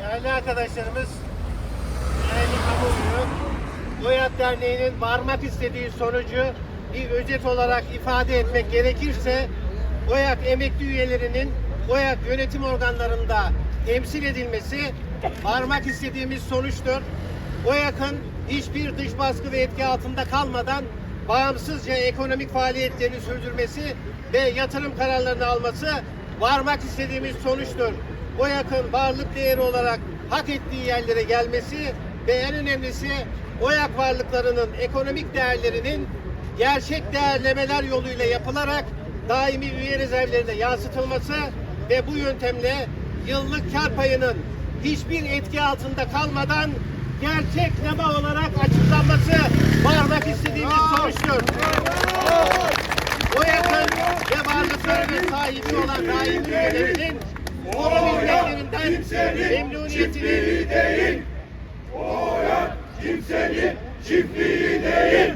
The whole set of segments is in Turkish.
Değerli arkadaşlarımız, değerli kamuoyu, Boyat Derneği'nin varmak istediği sonucu bir özet olarak ifade etmek gerekirse, Boyak emekli üyelerinin Boyak yönetim organlarında temsil edilmesi varmak istediğimiz sonuçtur. Boyak'ın hiçbir dış baskı ve etki altında kalmadan bağımsızca ekonomik faaliyetlerini sürdürmesi ve yatırım kararlarını alması varmak istediğimiz sonuçtur. Boyak'ın varlık değeri olarak hak ettiği yerlere gelmesi ve en önemlisi Boyak varlıklarının ekonomik değerlerinin gerçek değerlemeler yoluyla yapılarak daimi üye rezervlerine yansıtılması ve bu yöntemle yıllık kar payının hiçbir etki altında kalmadan gerçek nema olarak açıklanması varmak istediğimiz sonuçtur. O yakın ve varlıklarının sahibi olan daimi üyelerinin hizmetlerinden memnuniyetini değil. Oyak kimsenin çiftliği değil.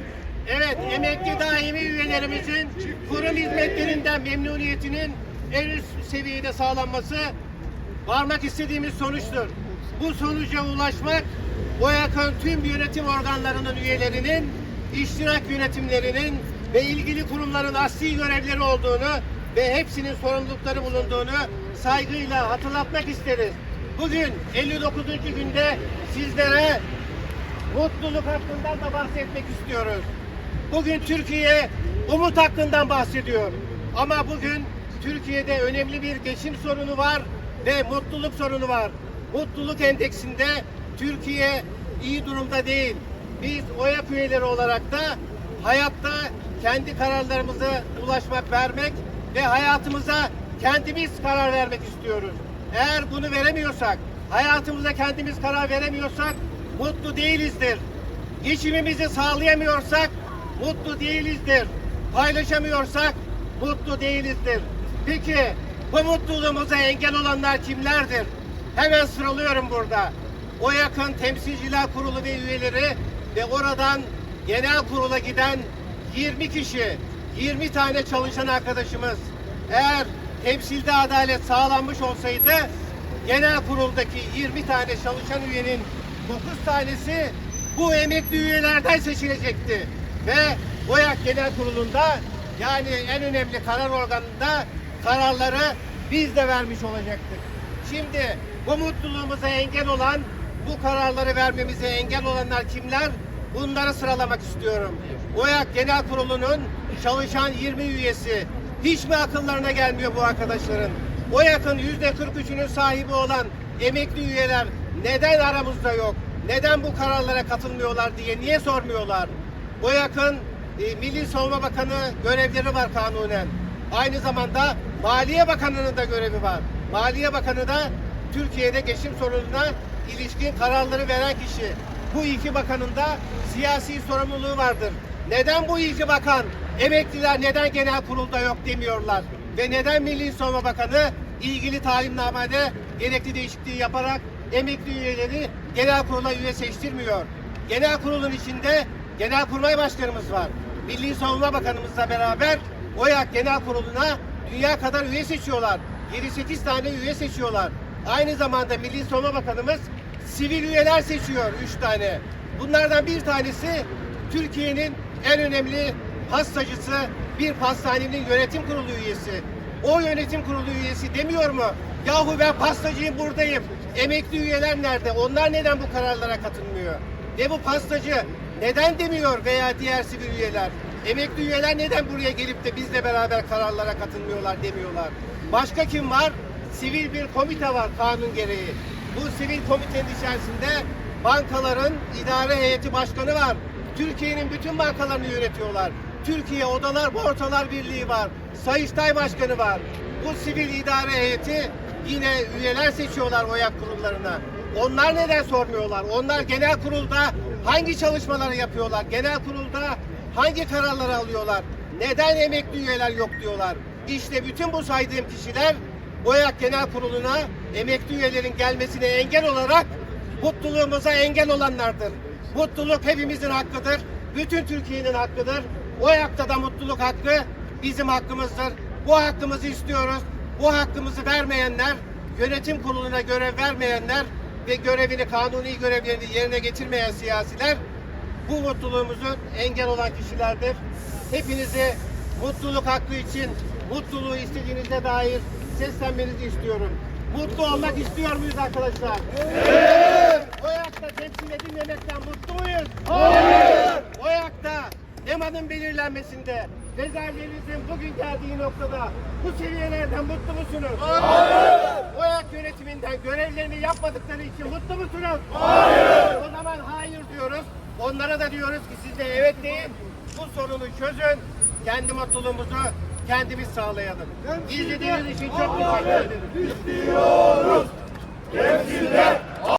Evet, emekli daimi üyelerimizin kurum hizmetlerinden memnuniyetinin en üst seviyede sağlanması varmak istediğimiz sonuçtur. Bu sonuca ulaşmak OYAK'ın tüm yönetim organlarının üyelerinin iştirak yönetimlerinin ve ilgili kurumların asli görevleri olduğunu ve hepsinin sorumlulukları bulunduğunu saygıyla hatırlatmak isteriz. Bugün 59. günde sizlere mutluluk hakkından da bahsetmek istiyoruz. Bugün Türkiye umut hakkından bahsediyor. Ama bugün Türkiye'de önemli bir geçim sorunu var ve mutluluk sorunu var. Mutluluk endeksinde Türkiye iyi durumda değil. Biz OYAK üyeleri olarak da hayatta kendi kararlarımıza ulaşmak, vermek ve hayatımıza kendimiz karar vermek istiyoruz. Eğer bunu veremiyorsak, hayatımıza kendimiz karar veremiyorsak mutlu değilizdir. Geçimimizi sağlayamıyorsak mutlu değilizdir. Paylaşamıyorsak mutlu değilizdir. Peki bu mutluluğumuza engel olanlar kimlerdir? Hemen sıralıyorum burada. O yakın temsilciler kurulu ve üyeleri ve oradan genel kurula giden 20 kişi, 20 tane çalışan arkadaşımız. Eğer temsilde adalet sağlanmış olsaydı genel kuruldaki 20 tane çalışan üyenin 9 tanesi bu emekli üyelerden seçilecekti. Ve BOYAK Genel Kurulu'nda yani en önemli karar organında kararları biz de vermiş olacaktık. Şimdi bu mutluluğumuza engel olan, bu kararları vermemize engel olanlar kimler? Bunları sıralamak istiyorum. OYAK Genel Kurulu'nun çalışan 20 üyesi. Hiç mi akıllarına gelmiyor bu arkadaşların? OYAK'ın yüzde 43'ünün sahibi olan emekli üyeler neden aramızda yok? Neden bu kararlara katılmıyorlar diye niye sormuyorlar? OYAK'ın e, Milli Savunma Bakanı görevleri var kanunen. Aynı zamanda Maliye Bakanı'nın da görevi var. Maliye Bakanı da Türkiye'de geçim sorununa ilişkin kararları veren kişi. Bu iki bakanın da siyasi sorumluluğu vardır. Neden bu iki bakan emekliler neden genel kurulda yok demiyorlar? Ve neden Milli Savunma Bakanı ilgili talimnamede gerekli değişikliği yaparak emekli üyeleri genel kurula üye seçtirmiyor? Genel kurulun içinde genelkurmay başkanımız var. Milli Savunma Bakanımızla beraber OYAK Genel Kurulu'na dünya kadar üye seçiyorlar. 7-8 tane üye seçiyorlar. Aynı zamanda Milli Savunma Bakanımız sivil üyeler seçiyor 3 tane. Bunlardan bir tanesi Türkiye'nin en önemli pastacısı bir pastanenin yönetim kurulu üyesi. O yönetim kurulu üyesi demiyor mu? Yahu ben pastacıyım buradayım. Emekli üyeler nerede? Onlar neden bu kararlara katılmıyor? Ve bu pastacı neden demiyor veya diğer sivil üyeler? Emekli üyeler neden buraya gelip de bizle beraber kararlara katılmıyorlar demiyorlar? Başka kim var? Sivil bir komite var kanun gereği. Bu sivil komitenin içerisinde bankaların idare heyeti başkanı var. Türkiye'nin bütün bankalarını yönetiyorlar. Türkiye Odalar Borsalar Birliği var. Sayıştay Başkanı var. Bu sivil idare heyeti yine üyeler seçiyorlar OYAK kurullarına. Onlar neden sormuyorlar? Onlar genel kurulda hangi çalışmaları yapıyorlar? Genel kurulda hangi kararları alıyorlar? Neden emekli üyeler yok diyorlar? İşte bütün bu saydığım kişiler OYAK Genel Kurulu'na emekli üyelerin gelmesine engel olarak mutluluğumuza engel olanlardır. Mutluluk hepimizin hakkıdır. Bütün Türkiye'nin hakkıdır. OYAK'ta da mutluluk hakkı bizim hakkımızdır. Bu hakkımızı istiyoruz. Bu hakkımızı vermeyenler, yönetim kuruluna görev vermeyenler ve görevini, kanuni görevlerini yerine getirmeyen siyasiler bu mutluluğumuzun engel olan kişilerdir. Hepinize mutluluk hakkı için mutluluğu istediğinize dair seslenmenizi istiyorum. Mutlu olmak istiyor muyuz arkadaşlar? Evet. O ayakta temsil edilmemekten mutlu muyuz? Hayır. O ayakta EMA'nın belirlenmesinde rezervlerinizin bugün geldiği noktada bu seviyelerden mutlu musunuz? Hayır. O ayak yönetiminden görevlerini yapmadıkları için mutlu musunuz? Hayır. O zaman hayır diyoruz. Onlara da diyoruz ki siz de evet deyin. Bu sorunu çözün. Kendi mutluluğumuzu kendimiz sağlayalım. İzlediğiniz için çok teşekkür ederim. İstiyoruz. Temsilde